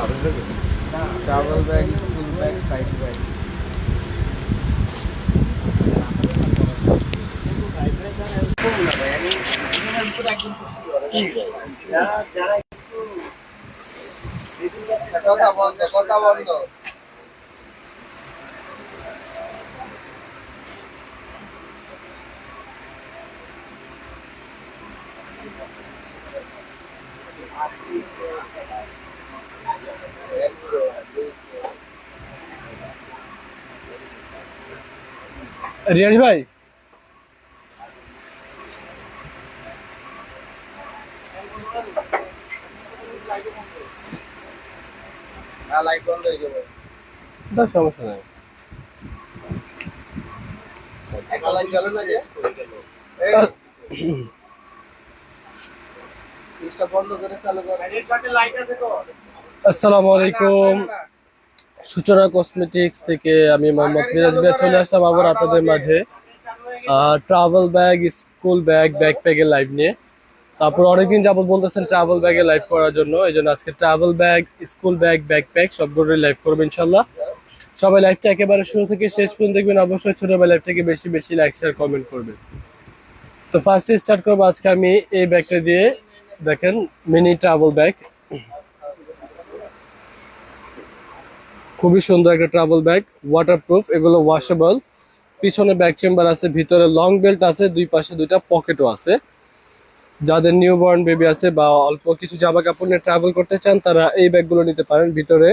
Travel bag school bag side bag কথা বন্ধ কথা বন্ধ রিয়াজ ভাই হ্যাঁ লাইট বন্ধ হয়ে যাবে না সমস্যা নাই একটা লাইট জ্বলে না যে এই, সুইচটা বন্ধ করে চালু কর। আসসালামু আলাইকুম। সূচনা কসমেটিক্স থেকে আমি মোহাম্মদ মিরাজ ভাই চলে আসলাম আবার আপনাদের মাঝে। ট্রাভেল ব্যাগ স্কুল ব্যাগ ব্যাকপ্যাকের লাইভ নিয়ে। তারপর অনেকদিন যাবত বলতেছেন ট্রাভেল ব্যাগে লাইভ করার জন্য এই জন্য আজকে travel bag school bag backpack সবগুলোই লাইভ করব ইনশাল্লাহ। সবাই লাইভটা একেবারে শুরু থেকে শেষ পর্যন্ত দেখবেন, অবশ্যই ছোট ভাই লাইভটাকে বেশি বেশি লাইক শেয়ার কমেন্ট করবেন। তো ফার্স্টে স্টার্ট করব আজকে আমি এই ব্যাগটা দিয়ে, দেখেন মিনি ট্রাভেল ব্যাগ খুবই সুন্দর একটা ট্রাভেল ব্যাগ ওয়াটারপ্রুফ এগুলো ওয়াশেবল পিছনে ব্যাক চেম্বার আছে, ভিতরে লং বেল্ট আছে, দুই পাশে দুইটা পকেটও আছে। যাদের নিউ বর্ন বেবি আছে বা অল্প কিছু জামা কাপড় নিয়ে ট্রাভেল করতে চান, তারা এই ব্যাগগুলো নিতে পারেন। ভিতরে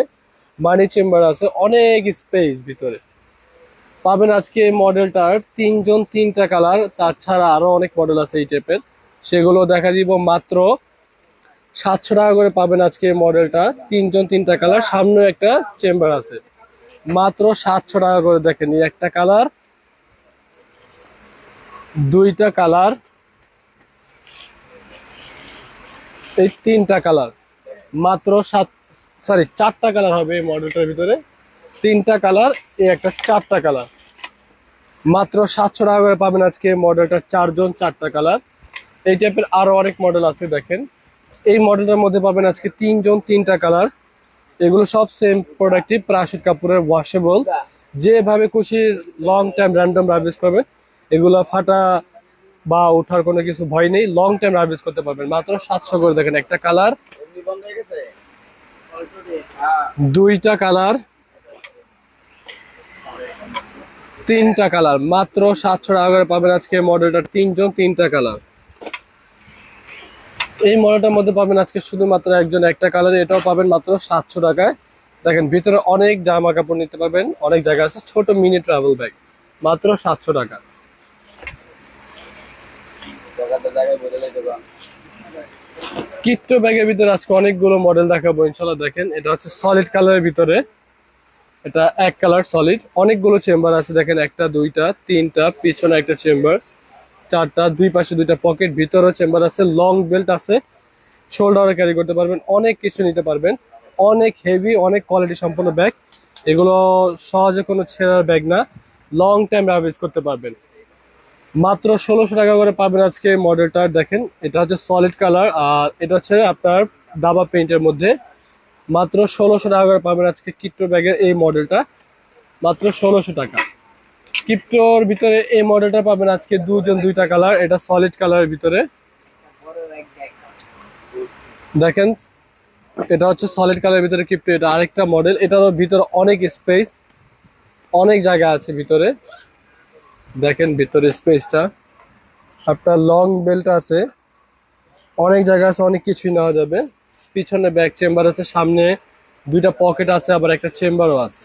মানি চেম্বার আছে, অনেক স্পেস ভিতরে। পাবেন আজকে এই মডেলটার তিনজন তিনটা কালার তাছাড়া আরও অনেক মডেল আছে এই টাইপের সেগুলো দেখা দিব মাত্র সাতশো টাকা করে পাবেন আজকে মডেলটা। তিনজন, তিনটা কালার, সামনে একটা চেম্বার আছে। মাত্র সাতশো টাকা করে দেখেন একটা কালার, দুইটা কালার, এই তিনটা কালার। মাত্র সাত সরি চারটা কালার হবে এই মডেলটার ভিতরে। তিনটা কালার, এই একটা চারটা কালার। মাত্র সাতশো টাকা করে পাবেন আজকে এই মডেলটার চারজন, চারটা কালার। এই টাইপের আরও অনেক মডেল আছে, দেখেন। এই মডেলটার মধ্যে পাবেন আজকে তিনজন, তিনটা কালার। এগুলো সব সেম প্রোডাক্টই প্রাশুট কাপুরের ওয়াশেবল যেভাবে খুশি লং টাইম র্যান্ডম রাবিস করবেন এগুলো ফাটা বা ওঠার কোনো কিছু ভয় নেই লং টাইম রাবিস করতে পারবেন। মাত্র সাতশো করে দেখেন একটা কালার। দুইটা কালার। তিনটা কালার। মাত্র সাতশো টাকা করে পাবেন আজকে মডেলটার তিনজন, তিনটা কালার। এই মডেলটার মধ্যে পাবেন আজকে শুধুমাত্র একজন, একটা কালার এটাও পাবেন মাত্র সাতশো টাকায়। দেখেন, ভিতরে অনেক জামা কাপড় নিতে পারবেন, অনেক জায়গা আছে, ছোট মিনি ট্রাভেল ব্যাগ মাত্র সাতশো টাকা। কিট্টো ব্যাগের ভিতরে আজকে অনেকগুলো মডেল দেখাবো ইনশাল্লাহ দেখেন, এটা হচ্ছে সলিড কালারের ভিতরে। এটা এক কালার সলিড অনেকগুলো চেম্বার আছে, দেখেন, একটা, দুইটা, তিনটা, পিছনে একটা চেম্বার চারটা, দুই পাশে দুইটা পকেট, ভিতরে চেম্বার আছে লং বেল্ট আছে। শোল্ডারে ক্যারি করতে পারবেন, অনেক কিছু নিতে পারবেন। অনেক হেভি অনেক কোয়ালিটি সম্পন্ন ব্যাগ এগুলো সহজে কোনো ছেঁড়ার ব্যাগ না লং টাইম রাইজ করতে পারবেন। মাত্র ষোলোশো টাকা করে পাবেন আজকে মডেলটা দেখেন, এটা হচ্ছে সলিড কালার আর এটা হচ্ছে আপনার দাবা পেইন্টের মধ্যে। মাত্র ষোলোশো টাকা করে পাবেন আজকে কিপ্টো ব্যাগের এই মডেলটা মাত্র ষোলোশো টাকা। কিপ্টোর ভিতরে এই মডেলটা পাবেন আজকে দুজন, দুইটা কালার এটা সলিড কালারের ভিতরে। দেখেন, এটা হচ্ছে সলিড কালারের ভিতরে কিপ্টো এটা আরেকটা মডেল এটারও ভিতরে অনেক স্পেস অনেক জায়গা আছে ভিতরে। দেখেন, ভিতরে স্পেসটা আপনার লং বেল্ট আছে, অনেক জায়গা আছে, অনেক কিছুই নেওয়া যাবে। পিছনে ব্যাক চেম্বার আছে, সামনে দুইটা পকেট আছে, আবার একটা চেম্বারও আছে।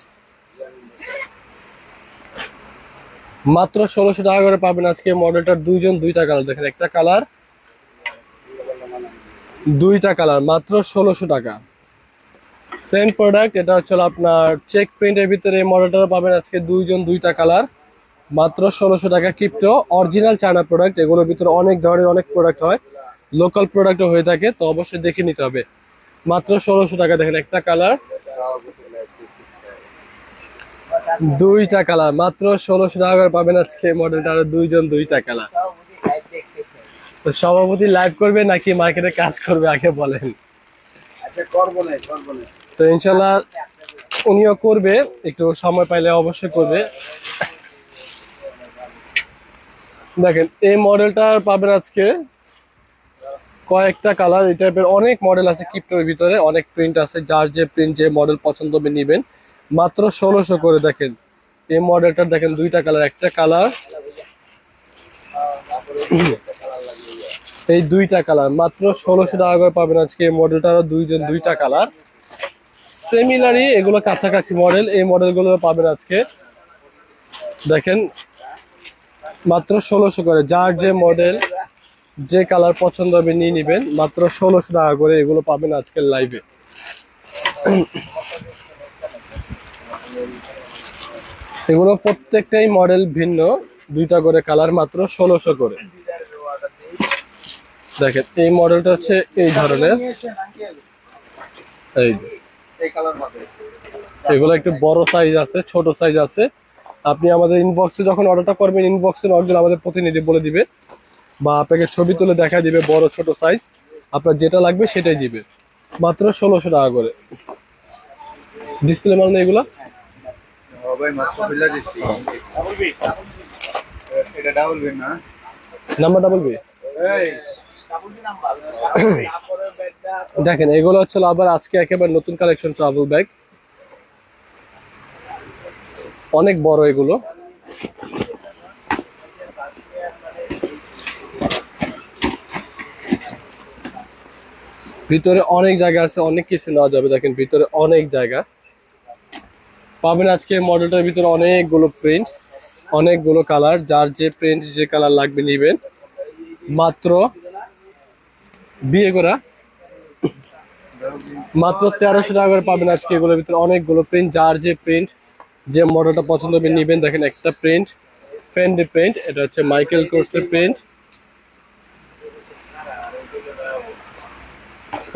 মাত্র ষোলোশো টাকা করে পাবেন আজকে মডেলটার দুইজন দুইটা কালার দেখেন, একটা কালার, দুইটা কালার, মাত্র ষোলোশো টাকা। সেম প্রোডাক্ট এটা হচ্ছে আপনার চেক প্রিন্টের ভিতরে এই মডেলটা পাবেন আজকে দুইজন দুইটা কালার, মাত্র ষোলোশো টাকা কিপ্টো অরিজিনাল চায়না প্রোডাক্ট এগুলোর ভিতরে অনেক ধরনের অনেক প্রোডাক্ট হয় লোকাল প্রোডাক্টও হয়ে থাকে, তো অবশ্যই দেখে নিতে হবে। মাত্র ষোলোশো টাকা দেখেন, একটা কালার। দুইটা কালার মাত্র ষোলোশো টাকা করে পাবেন আজকে মডেলটা আর দুইজন দুইটা কালার। তো সভাপতি লাইভ করবে নাকি মার্কেটে কাজ করবে আগে বলেন। আচ্ছা তো ইনশাল্লাহ উনিও করবে একটু সময় পাইলে অবশ্যই করবে। দেখেন এই মডেলটার পাবেন আজকে কয়েকটা কালার এই টাইপের অনেক মডেল আছে কিপ্টোর ভিতরে অনেক প্রিন্ট আছে যার যে প্রিন্ট যে মডেল পছন্দ হবে নিবেন। মাত্র ষোলোশো করে দেখেন। এই মডেলটা দেখেন দুইটা কালার, একটা কালার। এই দুইটা কালার, মাত্র ষোলোশো টাকা করে পাবেন আজকে এই মডেলটারও দুইজন, দুইটা কালার। সিমিলারই এগুলো কাছাকাছি মডেল, এই মডেলগুলো পাবেন আজকে। দেখেন, মাত্র ষোলোশো করে, যার যে মডেল, যে কালার পছন্দ হবে নিয়ে নেবেন। মাত্র ষোলোশো টাকা করে এগুলো পাবেন আজকের লাইভে এগুলো প্রত্যেকটাই মডেল ভিন্ন। দুইটা করে কালার মাত্র ষোলোশো করে। দেখেন, এই মডেলটা হচ্ছে এই ধরনের। এই এগুলো একটু বড় সাইজ আছে, ছোট সাইজ আছে। আপনি আমাদের ইনবক্সে যখন অর্ডারটা করবেন ইনবক্সে একজন আমাদের প্রতিনিধি বলে দিবে বা আপনাকে ছবি তুলে দেখা দিবে বড়, ছোট সাইজ আপনার যেটা লাগবে সেটাই দিবে। মাত্র ষোলোশো টাকা করে। ডিসপ্লে মাল নেই এগুলো? মাত্র দিচ্ছি এটা ডাবল বিন না? নাম্বার ডাবল বি এই। দেখেন এগুলো হচ্ছে আবার আজকে একেবারে নতুন কালেকশন ট্রাভেল ব্যাগ অনেক বড় এগুলো। ভিতরে অনেক জায়গা আছে অনেক কিছু নেওয়া যাবে দেখেন ভিতরে অনেক জায়গা। পাবেন আজকে মডেলটার ভিতরে অনেকগুলো প্রিন্ট অনেকগুলো কালার যার যে প্রিন্ট যে কালার লাগবে নিবেন। মাত্র বিয়ে করা। মাত্র তেরোশো টাকা করে পাবেন আজকে এগুলোর ভিতরে অনেকগুলো প্রিন্ট যার যে প্রিন্ট যে মডেলটা পছন্দ হবে নিবেন। দেখেন একটা প্রিন্ট ফেন্ডি প্রিন্ট এটা হচ্ছে মাইকেল কোর্সের প্রিন্ট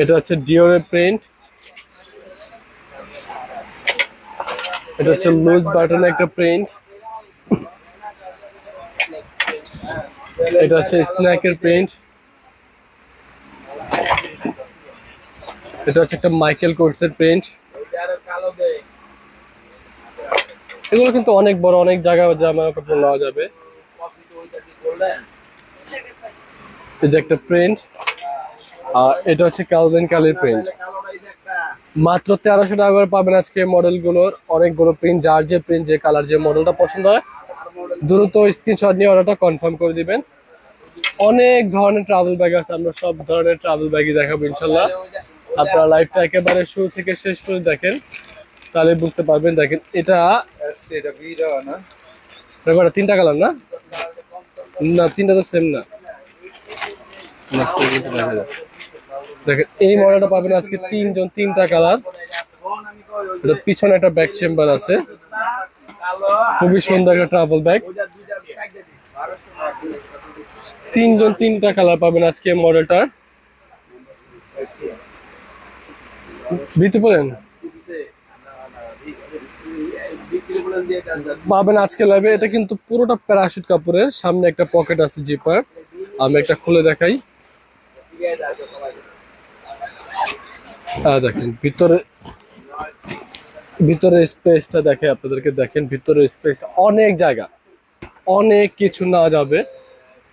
এটা হচ্ছে ডিওরের প্রিন্ট এটা হচ্ছে লুজ বাটনের একটা প্রিন্ট। এটা হচ্ছে স্ন্যাকের প্রিন্ট। এটা হচ্ছে একটা মাইকেল কোর্সের প্রিন্ট। এগুলো কিন্তু অনেক বড়, অনেক জায়গা জামা কাপড় নেওয়া যাবে। যে একটা প্রিন্ট। আর এটা হচ্ছে ক্যালভিন কালের প্রিন্ট। মাত্র তেরোশো টাকা করে পাবেন আজকে মডেলগুলোর অনেকগুলো প্রিন্ট যার যে প্রিন্ট যে কালার যে মডেলটা পছন্দ হয়, দ্রুত স্ক্রিনশট নিয়ে অর্ডারটা কনফার্ম করে দিবেন অনেক ধরনের ট্রাভেল ব্যাগ আছে, আমরা সব ধরনের ট্রাভেল ব্যাগই দেখাবো ইনশাল্লাহ আপনারা লাইফটা একেবারে শুরু থেকে শেষ করে দেখেন, তাহলে বুঝতে পারবেন, দেখেন, এটা? তিনটা কালার না না, তিনটা তো সেম না দেখা। দেখেন, এই মডেলটা পাবেন আজকে তিনজন, তিনটা কালার। পিছনে একটা ব্যাক চেম্বার আছে। খুবই সুন্দর একটা ট্রাভেল ব্যাগ ওইটা দুইটা প্যাক দিয়ে দিই 1200 টাকা তিনজন, তিনটা কালার পাবেন আজকে মডেলটার। বিতে বলেন? পাবেন আজকে লাইভে এটা কিন্তু পুরোটা প্যারাশুট কাপড়ের। সামনে একটা পকেট আছে জিপার আমি একটা খুলে দেখাই। দেখেন, ভিতরে ভিতরে স্পেসটা দেখে আপনাদেরকে দেখেন, ভিতরে স্পেসটা অনেক জায়গা। অনেক কিছু নেওয়া যাবে।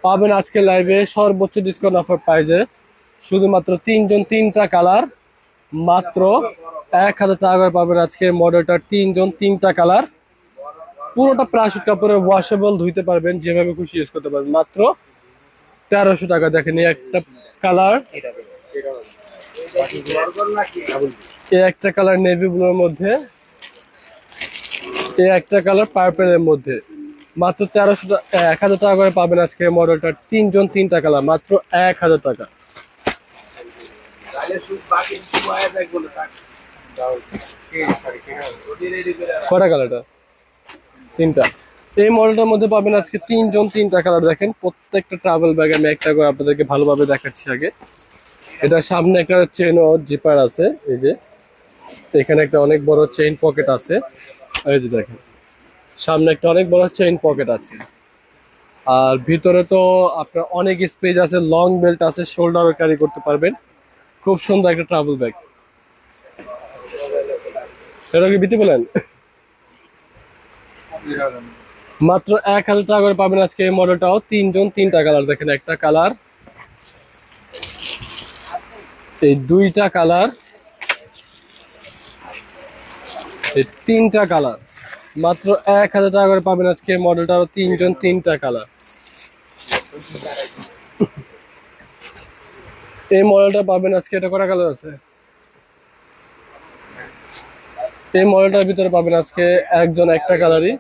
পাবেন আজকে লাইভে সর্বোচ্চ ডিসকাউন্ট অফার প্রাইজে শুধুমাত্র তিনজন, তিনটা কালার মাত্র এক হাজার টাকা করে পাবেন আজকে মডেলটার তিনজন, তিনটা কালার পুরোটা প্লাস্টিক কাপড়ের ওয়াশেবল ধুইতে পারবেন, যেভাবে খুশি ইউজ করতে পারবেন। মাত্র তেরোশো টাকা। দেখেন একটা কালার এই একটা কালার নেভি ব্লুর মধ্যে এই একটা কালার পার্পেলের মধ্যে। মাত্র তেরোশো এক হাজার টাকা করে পাবেন আজকে মডেলটা তিনজন তিনটা কালার, মাত্র এক হাজার টাকা। কটা কালারটা তিনটা। এই মডেলটার মধ্যে পাবেন আজকে তিনজন তিনটা কালার। দেখেন, প্রত্যেকটা ট্রাভেল ব্যাগ আমি একটা করে আপনাদেরকে ভালোভাবে দেখাচ্ছি আগে। এটা সামনে একটা চেন ও জিপার আছে, এই যে। এখানে একটা অনেক বড় চেইন পকেট আছে। এই যে দেখেন, সামনে একটা অনেক বড় চেইন পকেট আছে। আর ভিতরে তো আপনার অনেক স্পেস আছে লং বেল্ট আছে শোল্ডারও ক্যারি করতে পারবেন। খুব সুন্দর একটা ট্রাভেল ব্যাগ এটা কি বিতি বলেন? মাত্র এক হাজার টাকা করে পাবেন আজকে এই মডেলটাও তিনজন তিনটা কালার দেখেন, একটা কালার এই দুইটা কালার, এই তিনটা কালার। মাত্র এক হাজার টাকা করে পাবেন আজকে এই মডেলটাও তিনজন তিনটা কালার। এই মডেলটা পাবেন আজকে, এটা কটা কালার আছে? এই মডেলটার ভিতরে পাবেন আজকে একজন একটা কালারই।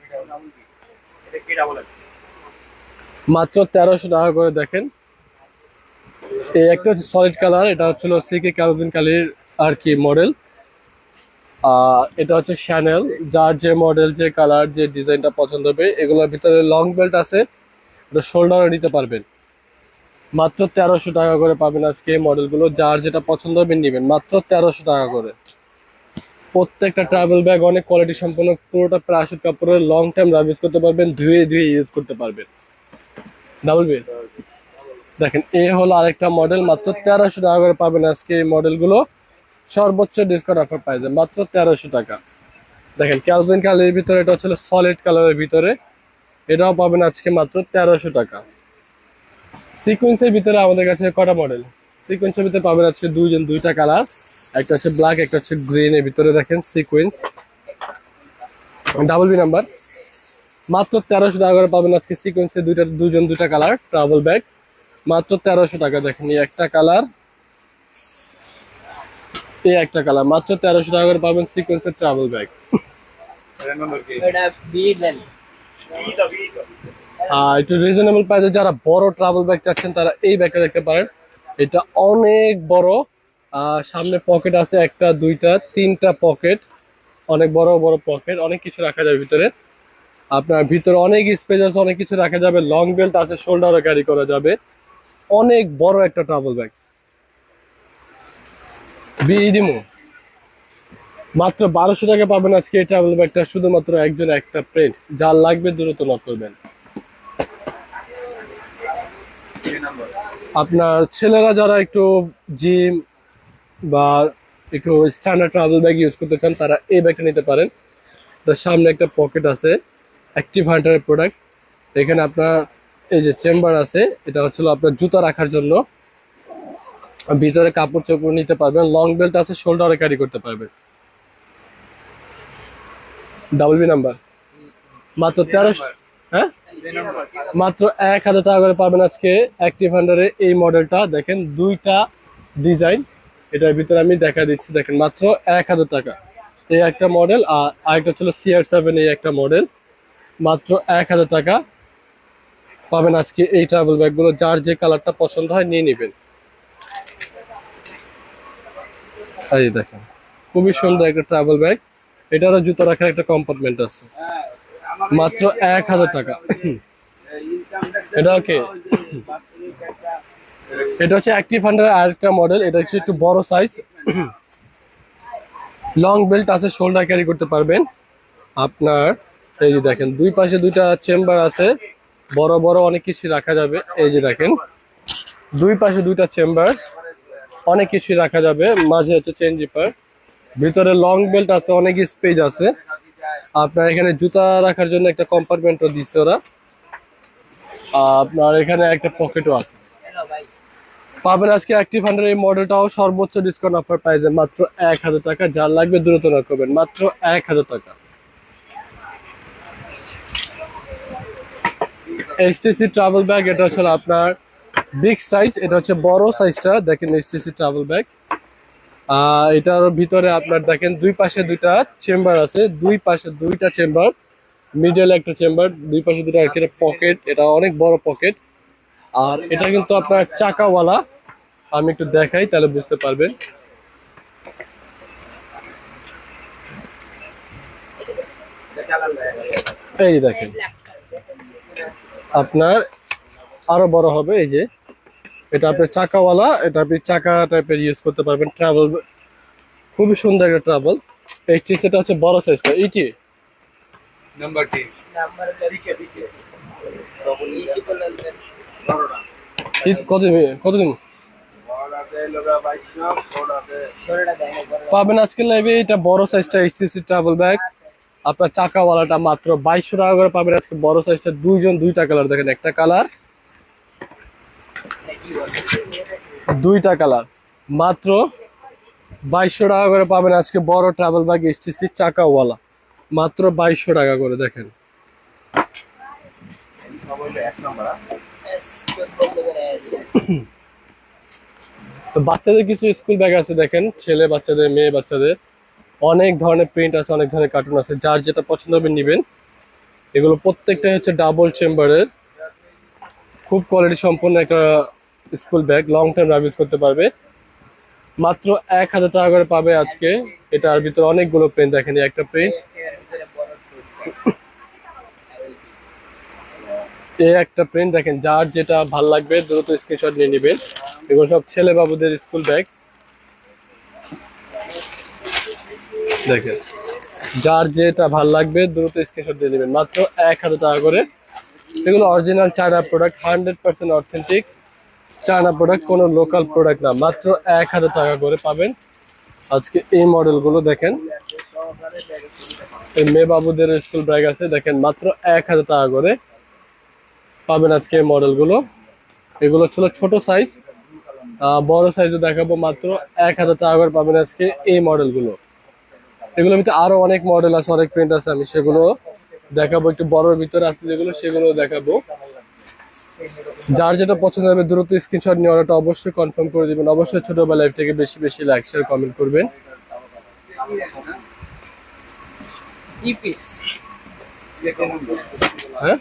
মাত্র তেরোশো টাকা করে দেখেন। এই একটা হচ্ছে সলিড কালার এটা হচ্ছিল সিকে ক্যারোবিন কালির আর কি মডেল আর এটা হচ্ছে শ্যানেল যার যে মডেল যে কালার যে ডিজাইনটা পছন্দ হবে, এগুলোর ভিতরে লং বেল্ট আছে, এটা শোল্ডারও নিতে পারবেন। মাত্র তেরোশো টাকা করে পাবেন আজকে এই মডেলগুলো যার যেটা পছন্দ হবে নেবেন, মাত্র তেরোশো টাকা করে। প্রত্যেকটা ট্রাভেল ব্যাগ অনেক কোয়ালিটি সম্পন্ন, পুরোটা প্লাস্টিক কাপড়ের লং টাইম ইউজ করতে পারবেন, ধুয়ে ধুয়ে ইউজ করতে পারবেন। ডাবল বেড দেখেন, এ হলো আরেকটা মডেল মাত্র তেরোশো টাকা করে পাবেন আজকে এই মডেলগুলো সর্বোচ্চ ডিসকাউন্ট অফার পাইছে মাত্র তেরোশো টাকা। দেখেন ক্যালভিন কালারের ভিতরে, এটা হচ্ছে সলিড কালারের ভিতরে। এটাও পাবেন আজকে মাত্র তেরোশো টাকা। সিকোয়েন্সের ভিতরে আমাদের কাছে কটা মডেল সিকোয়েন্সের ভিতরে পাবেন আজকে দুইজন, দুইটা কালার একটা হচ্ছে ব্ল্যাক একটা হচ্ছে গ্রিন এর ভিতরে দেখেন সিকোয়েন্স ডাবল বি নাম্বার মাত্র তেরোশো টাকা করে পাবেন আজকে সিকোয়েন্সে দুইটা দুজন দুইটা কালার ট্রাভেল ব্যাগ মাত্র তেরোশো টাকা। দেখেন এই একটা কালার এই একটা কালার। মাত্র তেরোশো টাকা করে পাবেন সিকোয়েন্সের ট্রাভেল ব্যাগ একটু রিজনেবল প্রাইসে যারা বড় ট্রাভেল ব্যাগ চাচ্ছেন তারা এই ব্যাগটা দেখতে পারেন। এটা অনেক বড়। আর সামনে পকেট আছে একটা দুইটা তিনটা পকেট অনেক বড় বড় পকেট অনেক কিছু রাখা যাবে ভিতরে। আপনার ভিতরে অনেক স্পেস আছে অনেক কিছু রাখা যাবে। লং বেল্ট আছে শোল্ডারও ক্যারি করা যাবে। অনেক বড় একটা ট্রাভেল ব্যাগ বিইডিমো মাত্র বারোশো টাকা পাবেন আজকে এই ট্রাভেল ব্যাগটা শুধুমাত্র একজন একটা প্রিন্ট যার লাগবে দ্রুত নক করবেন। আপনার ছেলেরা যারা একটু জিম বা একটু স্ট্যান্ডার্ড ট্রাভেল ব্যাগ ইউজ করতে চান, তারা এই ব্যাগটা নিতে পারেন। তার সামনে একটা পকেট আছে অ্যাক্টিভ হান্টারের প্রোডাক্ট এখানে আপনার এই যে চেম্বার আছে এটা হচ্ছিল আপনার জুতা রাখার জন্য। ভিতরে কাপড় চোপড় নিতে পারবেন লং বেল্ট আছে শোল্ডারে ক্যারি করতে পারবেন। ডাবল বি নাম্বার মাত্র তেরোশো হ্যাঁ? মাত্র এক হাজার টাকা করে পাবেন আজকে অ্যাক্টিভ হান্ডারে এই মডেলটা দেখেন দুইটা ডিজাইন এটার ভিতরে আমি দেখা দিচ্ছি দেখেন মাত্র এক হাজার টাকা। এই একটা মডেল আর আরেকটা ছিল সিআর সেভেন এই একটা মডেল মাত্র এক হাজার টাকা। পাবেন আজকে এই ট্রাভেল ব্যাগগুলো যার যে কালারটা পছন্দ হয় নিয়ে নেবেন। এই দেখেন, খুবই সুন্দর একটা ট্রাভেল ব্যাগ এটারও জুতো রাখার একটা কম্পার্টমেন্ট আছে। মাত্র এক হাজার টাকা। এটা ওকে। এটা হচ্ছে অ্যাক্টিভ হান্ডার আরেকটা মডেল এটা হচ্ছে একটু বড় সাইজ লং বেল্ট আছে শোল্ডার ক্যারি করতে পারবেন। আপনার, এই যে দেখেন, দুই পাশে দুইটা চেম্বার আছে। বড় বড় অনেক কিছু রাখা যাবে। এই যে দেখেন, দুই পাশে দুইটা চেম্বার অনেক কিছু রাখা যাবে। মাঝে হচ্ছে চেন জিপার ভিতরে লং বেল্ট আছে, অনেক স্পেস আছে। আপনার এখানে জুতা রাখার জন্য একটা কম্পার্টমেন্টও দিচ্ছে ওরা। আপনার এখানে একটা পকেটও আছে। পাবেন আজকে অ্যাক্টিভ হান্ড্রেড এই মডেলটাও সর্বোচ্চ ডিসকাউন্ট অফার প্রাইসে মাত্র এক হাজার টাকা। যার লাগবে দ্রুত না করবেন, মাত্র এক হাজার টাকা। এসটিসি ট্রাভেল ব্যাগ এটা হচ্ছে আপনার বিগ সাইজ এটা হচ্ছে বড় সাইজটা দেখেন এসটিসি ট্রাভেল ব্যাগ এটার ভিতরে আপনার দেখেন দুই পাশে দুইটা চেম্বার আছে। দুই পাশে দুইটা চেম্বার মিডল একটা চেম্বার দুই পাশে দুটো আর পকেট এটা অনেক বড় পকেট আর এটা কিন্তু আপনার চাকাওয়ালা। আমি একটু দেখাই, তাহলে বুঝতে পারবেন। এই দেখেন। আপনার আরও বড় হবে এই যে। এটা আপনি চাকাওয়ালা এটা আপনি চাকা টাইপের ইউজ করতে পারবেন। ট্রাভেল খুবই সুন্দর একটা ট্রাভেল এই টিসেটা হচ্ছে বড় সাইজটা এই কি নাম্বার তিন কত কতদিন পাবেন আজকে লাইভে এটা বড় সাইজটা এইচসিসি ট্রাভেল ব্যাগ আপনার চাকাওয়ালাটা মাত্র বাইশশো টাকা করে পাবেন। আজকে বড় সাইজটা দুইজন, দুইটা কালার দেখেন, একটা কালার দুইটা কালার মাত্র বাইশশো টাকা করে পাবেন আজকে বড় ট্রাভেল ব্যাগ এইচটিসি চাকাওয়ালা। মাত্র বাইশশো টাকা করে দেখেন। তো বাচ্চাদের কিছু স্কুল ব্যাগ আছে দেখেন, ছেলে বাচ্চাদের, মেয়ে বাচ্চাদের। অনেক ধরনের প্রিন্ট আছে, অনেক ধরনের কার্টুন আছে, যার যেটা পছন্দ হবে নেবেন। এগুলো প্রত্যেকটাই হচ্ছে ডাবল চেম্বারের খুব কোয়ালিটি সম্পন্ন একটা স্কুল ব্যাগ লং টাইম রাইজ করতে পারবে। মাত্র এক হাজার টাকা করে পাবে আজকে। এটার ভিতরে অনেকগুলো প্রিন্ট দেখেন একটা প্রিন্ট এই একটা প্রিন্ট দেখেন, যার যেটা ভালো লাগবে দ্রুত স্ক্রিনশট নিয়ে নেবেন। এগুলো সব ছেলে বাবুদের স্কুল ব্যাগ দেখেন যার যেটা ভালো লাগবে, দ্রুত স্ক্রিনশট দিয়ে নেবেন মাত্র এক হাজার টাকা করে। এগুলো original China product hundred percent authentic China product কোনো লোকাল প্রোডাক্ট না। মাত্র এক হাজার টাকা করে পাবেন। আজকে এই মডেলগুলো দেখেন। এই মেয়ে বাবুদের স্কুল ব্যাগ আছে। দেখেন, মাত্র এক হাজার টাকা করে পাবেন আজকে এই মডেলগুলো এগুলো ছিল ছোট সাইজ বড় সাইজে দেখাবো। মাত্র এক হাজার টাকা করে পাবেন আজকে এই মডেলগুলো এগুলোর ভিতরে আরও অনেক মডেল আছে অনেক প্রিন্ট আছে আমি সেগুলো দেখাবো একটু বড়র ভিতরে আছে যেগুলো সেগুলো দেখাবো। যার যেটা পছন্দ হবে দ্রুত স্ক্রিনশট নিয়ে অর্ডারটা অবশ্যই কনফার্ম করে দিবেন। অবশ্যই ছোটবেলা লাইফ থেকে বেশি বেশি লাইক শেয়ার কমেন্ট করবেন। হ্যাঁ?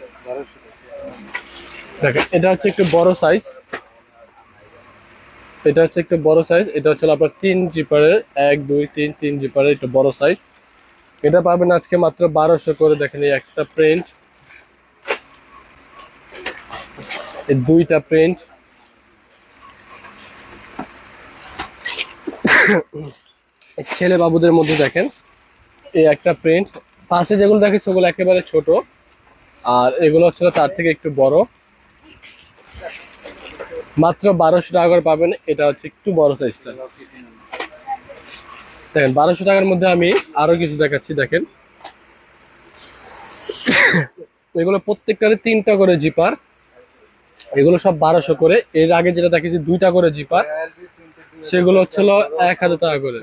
দেখেন এটা হচ্ছে একটু বড় সাইজ এটা হচ্ছে একটু বড় সাইজ এটা হচ্ছে আপনার তিন জিপারের এক, দুই, তিন তিন জিপারের একটু বড় সাইজ এটা পাবেন আজকে মাত্র বারোশো করে, দেখেন এই একটা প্রিন্ট এই দুইটা প্রিন্ট ছেলে বাবুদের মধ্যে দেখেন, এই একটা প্রিন্ট ফার্স্টে যেগুলো দেখে সেগুলো একেবারে ছোট। আর এগুলো হচ্ছে তার থেকে একটু বড়। মাত্র বারোশো টাকা করে পাবেন। এটা হচ্ছে একটু বড় সাইজটা দেখেন, বারোশো টাকার মধ্যে আমি আরও কিছু দেখাচ্ছি, দেখেন। এগুলো প্রত্যেকটারে তিনটা করে জিপার এগুলো সব বারোশো করে। এর আগে যেটা দেখেছি দুইটা করে জিপার সেগুলো হচ্ছিল এক হাজার টাকা করে।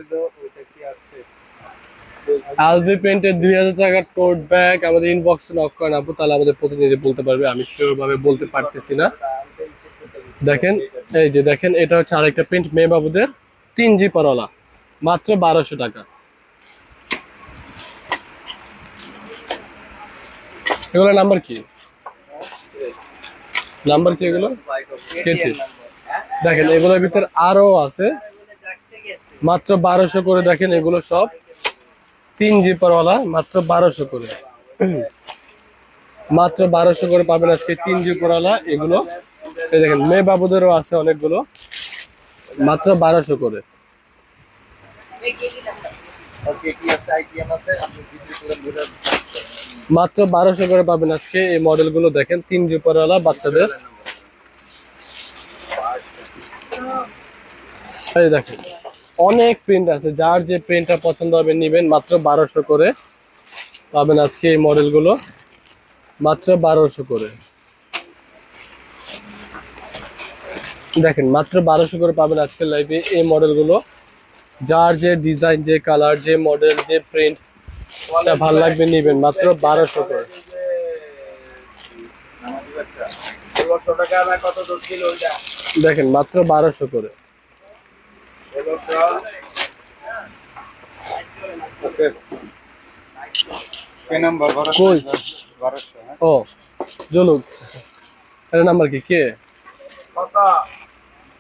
আলবি পেন্টের দুই হাজার টাকার টোট ব্যাগ আমাদের ইনবক্সে নক করেন আপু, তাহলে আমাদের প্রতিনিধি বলতে পারবে। আমি শিওর ভাবে বলতে পারতেছি না। দেখেন, এই যে দেখেন, এটা হচ্ছে আরেকটা প্রিন্ট মেয়ে বাবুদের তিন জি পারওয়ালা মাত্র বারোশো টাকা। এগুলো নাম্বার কি? নাম্বার কি এগুলো দেখেন, এগুলোর ভিতর আরও আছে। মাত্র বারোশো করে দেখেন, এগুলো সব তিন জিপারওয়ালা মাত্র বারোশো করে। মাত্র বারোশো করে পাবেন আজকে তিন জি জিপারওয়ালা এগুলো এই দেখেন, মেয়ে বাবুদেরও আছে অনেকগুলো, মাত্র বারোশো করে। মাত্র বারোশো করে পাবেন আজকে এই মডেলগুলো দেখেন, তিন জিপারওয়ালা বাচ্চাদের। দেখেন, অনেক প্রিন্ট আছে, যার যে প্রিন্টটা পছন্দ হবে নেবেন, মাত্র বারোশো করে পাবেন আজকে এই মডেলগুলো, মাত্র বারোশো করে। দেখেন মাত্র বারোশো করে পাবেন আজকের লাইভে এই মডেলগুলো যার যে ডিজাইন যে কালার যে মডেল যে প্রিন্ট ভালো লাগবে নেবেন মাত্র বারোশো করে। দেখেন মাত্র বারোশো করে। হ্যাঁ। ও জলুক। এর নাম্বার কি? কে?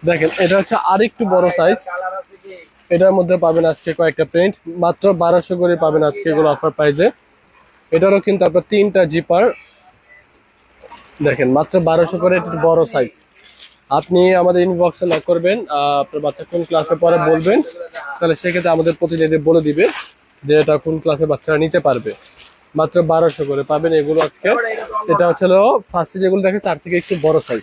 দেখেন, এটা হচ্ছে আরেকটু বড় সাইজ এটার মধ্যে পাবেন আজকে কয়েকটা প্রিন্ট মাত্র বারোশো করে পাবেন আজকে এগুলো অফার প্রাইজে এটারও কিন্তু আপনার তিনটা জিপার দেখেন, মাত্র বারোশো করে, এটা বড় সাইজ আপনি আমাদের ইনবক্সে লক করবেন আপনার বাচ্চা কোন ক্লাসে পরে বলবেন। তাহলে সেক্ষেত্রে আমাদের প্রতিনিধি বলে দিবে যে এটা কোন ক্লাসে বাচ্চারা নিতে পারবে। মাত্র বারোশো করে পাবেন এগুলো আজকে। এটা হচ্ছে ফার্স্টে যেগুলো দেখে তার থেকে একটু বড় সাইজ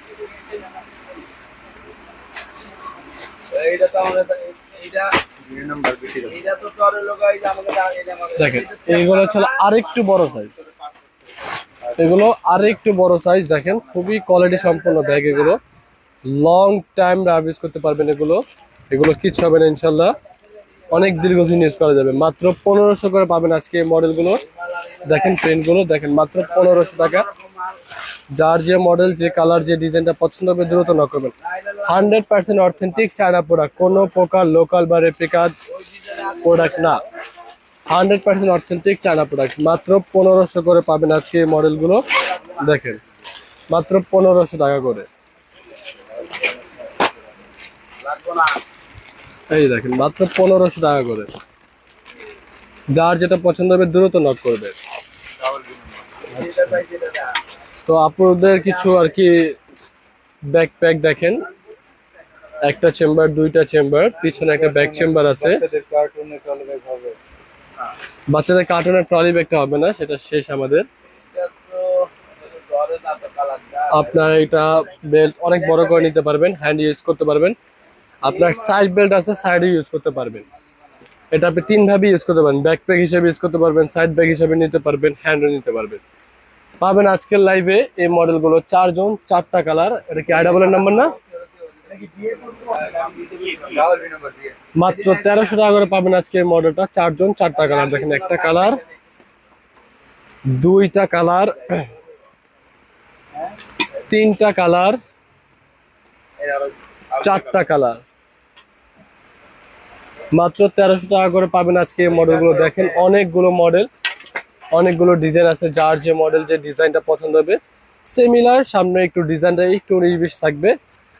আমি একই বুঝি না একই ডিজাইনই না না একটা এইটা তো আমাদের এটা দেখেন এইগুলো হচ্ছে আরেকটু বড় সাইজ এগুলো আরেকটু বড় সাইজ দেখেন খুবই কোয়ালিটি সম্পন্ন ব্যাগ এগুলো। লং টাইম রাবিস করতে পারবেন এগুলো। এগুলো কিছু হবে না ইনশাল্লাহ অনেক দীর্ঘদিন ইউজ করা যাবে। মাত্র পনেরোশো করে পাবেন আজকে এই মডেলগুলো দেখেন পেনগুলো দেখেন মাত্র পনেরোশো টাকা। যার যে মডেল যে কালার যে ডিজাইনটা পছন্দ হবে, দ্রুত নক করবেন। Hundred percent authentic China product কোনো প্রকার লোকাল বা রেপ্লিকা প্রোডাক্ট না। Hundred percent authentic China product মাত্র পনেরোশো করে পাবেন আজকে এই মডেলগুলো দেখেন, মাত্র পনেরোশো টাকা করে। এই দেখেন, মাত্র পনেরোশো টাকা করে। যার যেটা পছন্দ হবে, দ্রুত নক করবে। তো আপনাদের কিছু আর কি ব্যাকপ্যাক দেখেন। একটা চেম্বার দুইটা চেম্বার পিছনে একটা ব্যাক চেম্বার আছে। বাচ্চাদের কার্টুনের ট্রলি ব্যাগটা হবে। না সেটা শেষ আমাদের। আপনার এটা বেল্ট অনেক বড় করে নিতে পারবেন হ্যান্ড ইউজ করতে পারবেন। আপনার সাইড বেল্ট আছে সাইডে ইউজ করতে পারবেন। এটা আপনি তিন ভাবে ইউজ করতে পারবেন। ব্যাকপ্যাক হিসেবে ইউজ করতে পারবেন সাইড ব্যাগ হিসেবে নিতে পারবেন হ্যান্ডও নিতে পারবেন। পাবেন আজকের লাইভে এই মডেলগুলো চারজন, চারটা কালার এটা কি আইডা বলের নাম্বার না? মাত্র তেরোশো টাকা করে পাবেন আজকে এই মডেলটা চারজন, চারটা কালার দেখেন একটা কালার দুইটা কালার তিনটা কালার চারটা কালার মাত্র তেরোশো টাকা করে পাবেন আজকে এই মডেলগুলো দেখেন অনেকগুলো মডেল অনেকগুলো ডিজাইন আছে, যার যে মডেল যে ডিজাইনটা পছন্দ হবে সিমিলার সামনে একটু ডিজাইনটা একটু উনিশ বিশ থাকবে।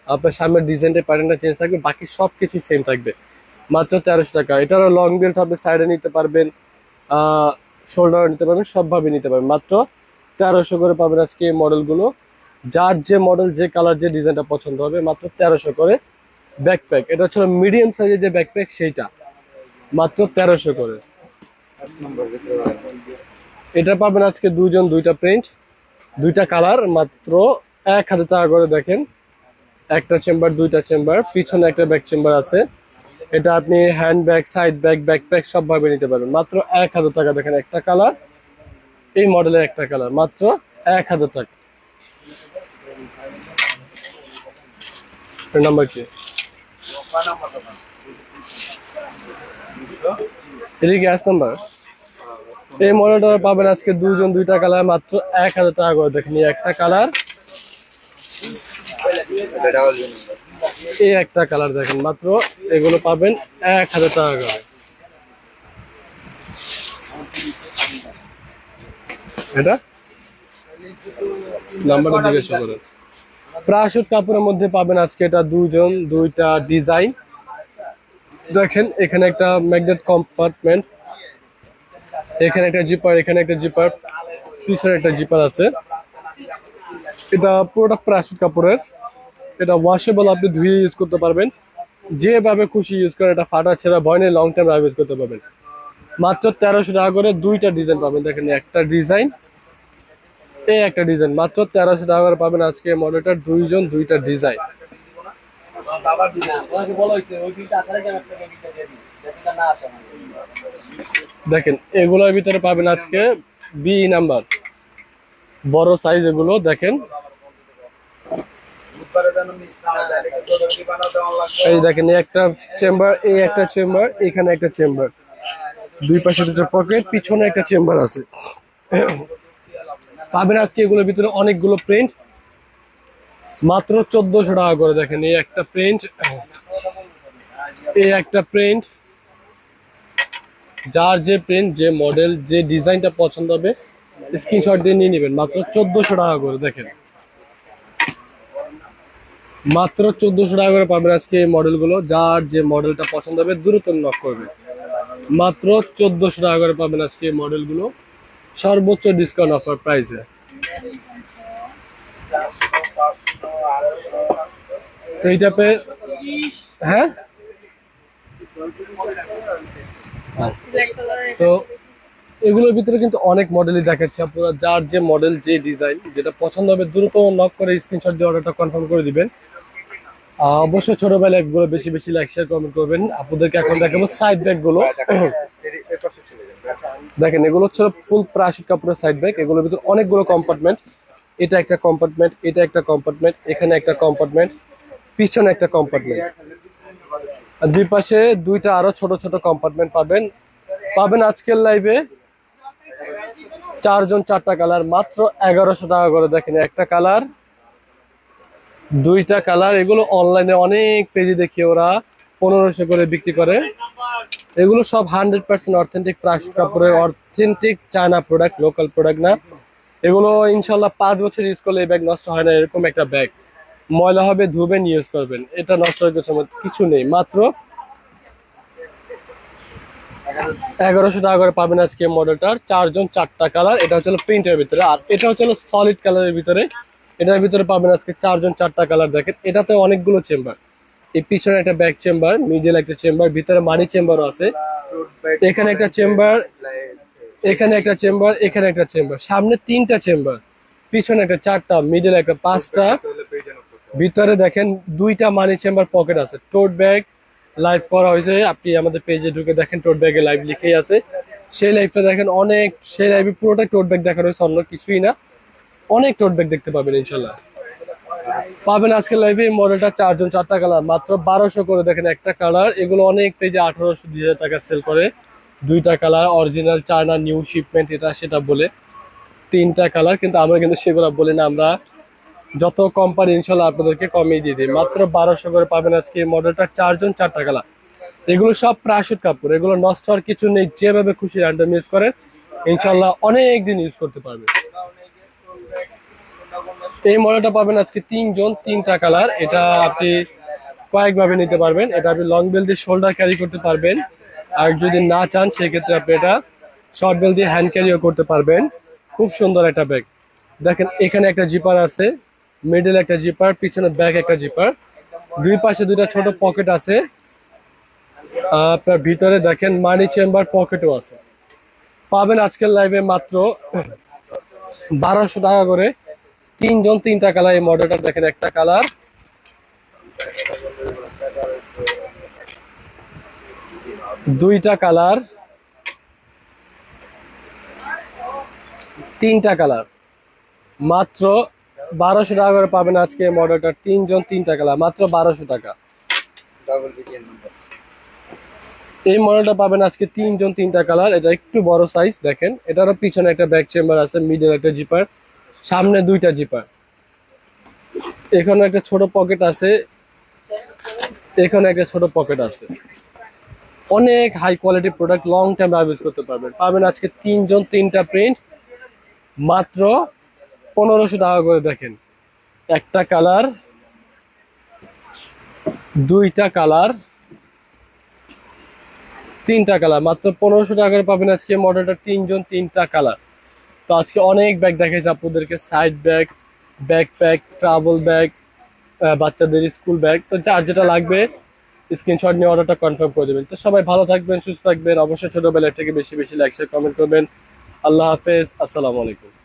আপনার সামনের ডিজাইনটা প্যাটার্নটা চেঞ্জ থাকবে, বাকি সব কিছু সেম থাকবে। মাত্র তেরোশো টাকা। এটারও লং বেল্ট হবে সাইডে নিতে পারবেন শোল্ডারও নিতে পারবেন, সবভাবে নিতে পারবেন। মাত্র তেরোশো করে পাবেন আজকে এই মডেলগুলো যার যে মডেল যে কালার যে ডিজাইনটা পছন্দ হবে, মাত্র তেরোশো করে ব্যাকপ্যাক এটা হচ্ছে মিডিয়াম সাইজের যে ব্যাকপ্যাক সেইটা। মাত্র তেরোশো করে। এটা পাবেন আজকে দুজন দুইটা প্রিন্ট দুইটা কালার মাত্র এক হাজার টাকা করে দেখেন। একটা চেম্বার দুইটা চেম্বার পিছনে একটা ব্যাক চেম্বার আছে। এটা আপনি hand bag side bag backpack সবভাবে নিতে পারবেন। মাত্র এক হাজার টাকা দেখেন একটা কালার এই মডেলের একটা কালার মাত্র এক হাজার টাকা। নাম্বার কি? এটা গ্যাস নাম্বার এই মডেলটা পাবেন আজকে দুজন দুইটা কালার মাত্র এক হাজার টাকা করে দেখেন একটা কালার এই একটা কালার দেখেন, মাত্র এগুলো পাবেন এক হাজার টাকা করে। এটা? জিজ্ঞাসা করেন কাপড়ের মধ্যে পাবেন আজকে এটা দুইটা ডিজাইন দেখেন, এখানে একটা ম্যাগনেট কম্পার্টমেন্ট এখানে একটা জিপার, এখানে একটা জিপার, পিছনে একটা জিপার আছে। এটা পুরোটা প্রাশুট কাপড়ের। এটা ওয়াশেবল আপনি ধুয়ে ইউজ করতে পারবেন। যেভাবে খুশি ইউজ করেন, এটা ফাটা ছেঁড়া ভয় নেই লং টাইম ইউজ করতে পারবেন। মাত্র তেরোশো টাকা করে দুইটা ডিজাইন পাবেন। দেখেন, একটা ডিজাইন এই একটা ডিজাইন মাত্র তেরোশো টাকা করে পাবেন আজকে মডেলটার দুইজন, দুইটা ডিজাইন বাবার দিনা ওকে বলা ওই দিনটা আসলে যে একটা না দেখেন, এগুলোর ভিতরে পাবেন আজকে বি নাম্বার বড় সাইজ এগুলো, দেখেন। এই দেখেন, এই একটা চেম্বার এই একটা চেম্বার এখানে একটা চেম্বার দুই পাশে দুটো পকেট পিছনে একটা চেম্বার আছে। পাবেন আজকে এগুলোর ভিতরে অনেকগুলো প্রিন্ট মাত্র চোদ্দশো টাকা করে দেখেন, এই একটা প্রিন্ট এই একটা প্রিন্ট যার যে প্রিন্ট যে মডেল যে ডিজাইনটা পছন্দ হবে স্ক্রিনশট দিয়ে নিয়ে নেবেন। মাত্র চোদ্দশো টাকা করে, দেখেন। মাত্র চোদ্দশো টাকা করে পাবেন আজকে এই মডেলগুলো যার যে মডেলটা পছন্দ হবে, দ্রুত নক করবে। মাত্র চোদ্দশো টাকা করে পাবেন আজকে এই মডেলগুলো সর্বোচ্চ ডিসকাউন্ট অফার প্রাইসে তো এইটা পে হ্যাঁ? তো এগুলোর ভিতরে কিন্তু অনেক মডেলই দেখাচ্ছে আপনারা যার যে মডেল যে ডিজাইন যেটা পছন্দ হবে দ্রুত নক করে স্ক্রিনশট দিয়ে অর্ডারটা কনফার্ম করে দিবেন। আহ, অবশ্যই ছোটবেলায়গুলো বেশি বেশি লাইক শেয়ার কমেন্ট করবেন। আপনাদেরকে এখন দেখাবো সাইড ব্যাগগুলো। দেখেন এগুলো হচ্ছে ফুল প্রাশিক কাপড়ের সাইড ব্যাগ এগুলোর ভিতরে অনেকগুলো কম্পার্টমেন্ট এটা একটা কম্পার্টমেন্ট এটা একটা কম্পার্টমেন্ট এখানে একটা কম্পার্টমেন্ট পিছনে একটা কম্পার্টমেন্ট দুই পাশে দুইটা আরও ছোট ছোট কম্পার্টমেন্ট পাবেন। পাবেন আজকের লাইভে চারজন চারটা কালার মাত্র এগারোশো টাকা করে দেখেন একটা কালার দুইটা কালার এগুলো অনলাইনে অনেক পেজে দেখি ওরা পনেরোশো করে বিক্রি করে। এগুলো সব হান্ড্রেড পার্সেন্ট অথেন্টিক প্রাইস কাপড়ের authentic China product local product না। এগুলো ইনশাল্লাহ পাঁচ বছর ইউজ করলে এই ব্যাগ নষ্ট হয় না, এরকম একটা ব্যাগ ময়লা হবে, ধুবেন ইউজ করবেন। এটা নষ্ট হয়ে গেছে কিছু নেই। মাত্র এগারোশো টাকা করে পাবেন আজকে মডেলটার। চারজন, চারটা কালার এটা হচ্ছে প্রিন্টের ভিতরে। আর এটা হচ্ছে সলিড কালারের ভিতরে। এটার ভিতরে পাবেন আজকে চারজন, চারটা কালার দেখেন, এটাতে অনেকগুলো চেম্বার এই পিছনে একটা ব্যাক চেম্বার মিডিল একটা চেম্বার ভিতরে মানি চেম্বারও আছে। এখানে একটা চেম্বার এখানে একটা চেম্বার এখানে একটা চেম্বার সামনে তিনটা চেম্বার পিছনে একটা চারটা মিডিল একটা পাঁচটা। ভিতরে দেখেন দুইটা মানি চেম্বার পকেট আছে। টোট ব্যাগ লাইভ করা হয়েছে। আপনি আমাদের পেজে ঢুকে দেখেন টোট ব্যাগে লাইভ লিখেই আছে। সেই লাইভটা দেখেন অনেক, সেই লাইভে পুরোটা টোট ব্যাগ দেখানো হয়েছে, অন্য কিছুই না। অনেক টোট ব্যাগ দেখতে পাবেন ইনশাল্লাহ পাবেন আজকের লাইভে মডেলটা চারজন, চারটা কালার মাত্র বারোশো করে দেখেন একটা কালার এগুলো অনেক পেজে আঠারোশো দুই টাকা সেল করে। দুইটা colour original China new shipment এটা সেটা বলে। তিনটা কালার কিন্তু আমরা কিন্তু সেগুলো বলি না, আমরা যত কোম্পানি ইনশাল্লাহ আপনাদেরকে কমিয়ে দিয়ে দিই মাত্র বারোশো করে পাবেন আজকে এই মডেলটা চারজন চারটা কালার। এগুলো সব প্রাশুট কাপড়, এগুলো নষ্ট হওয়ার কিছু নেই, যেভাবে খুশি র্যান্ডম ইউজ করেন ইনশাল্লাহ অনেক দিন ইউজ করতে পারবেন। এই মডেলটা পাবেন আজকে তিনজন, তিনটা কালার। এটা আপনি কয়েকভাবে নিতে পারবেন। এটা আপনি লং বেল দিয়ে শোল্ডার ক্যারি করতে পারবেন। আর যদি না চান, সেক্ষেত্রে আপনি এটা শর্ট বেল দিয়ে হ্যান্ড ক্যারিও করতে পারবেন। খুব সুন্দর একটা ব্যাগ দেখেন, এখানে একটা জিপার আছে। মিডল একটা জিপার পিছনে ব্যাগ একটা জিপার দুই পাশে দুইটা ছোট পকেট আছে। আপনার ভিতরে দেখেন মানি চেম্বার পকেটও আছে। পাবেন আজকের লাইভে মাত্র বারোশো টাকা করে। তিনজন তিনটা কালার এই মডেলটা দেখেন একটা কালার দুইটা কালার তিনটা কালার মাত্র বারোশো টাকা করে পাবেন আজকে মডেলটা তিনজন তিনটা কালার মাত্র বারোশো টাকা। এই মডেলটা পাবেন আজকে তিনজন তিনটা কালার এটা একটু বড় সাইজ দেখেন। এটারও পিছনে একটা ব্যাক চেম্বার আছে মিডল একটা জিপার সামনে দুইটা জিপার এখানে একটা ছোট পকেট আছে এখানে একটা ছোট পকেট আছে। অনেক high quality product long time use করতে পারবেন। পাবেন আজকে তিনজন তিনটা প্রিন্ট মাত্র পনেরোশো টাকা করে দেখেন। একটা কালার, দুইটা কালার, তিনটা কালার। মাত্র পনেরোশো টাকা করে পাবেন আজকে মডেলটা তিনজন, তিনটা কালার। তো আজকে অনেক ব্যাগ দেখাইছে আপনাদেরকে। Side bag backpack travel bag বাচ্চাদের স্কুল ব্যাগ তো যার যেটা লাগবে স্ক্রিনশট নিয়ে অর্ডারটা কনফার্ম করে দেবেন। তো সবাই ভালো থাকবেন, সুস্থ থাকবেন। অবশ্যই ছোটবেলা থেকে বেশি বেশি লাইক শেয়ার কমেন্ট করবেন। আল্লাহ হাফেজ। আসসালামু আলাইকুম।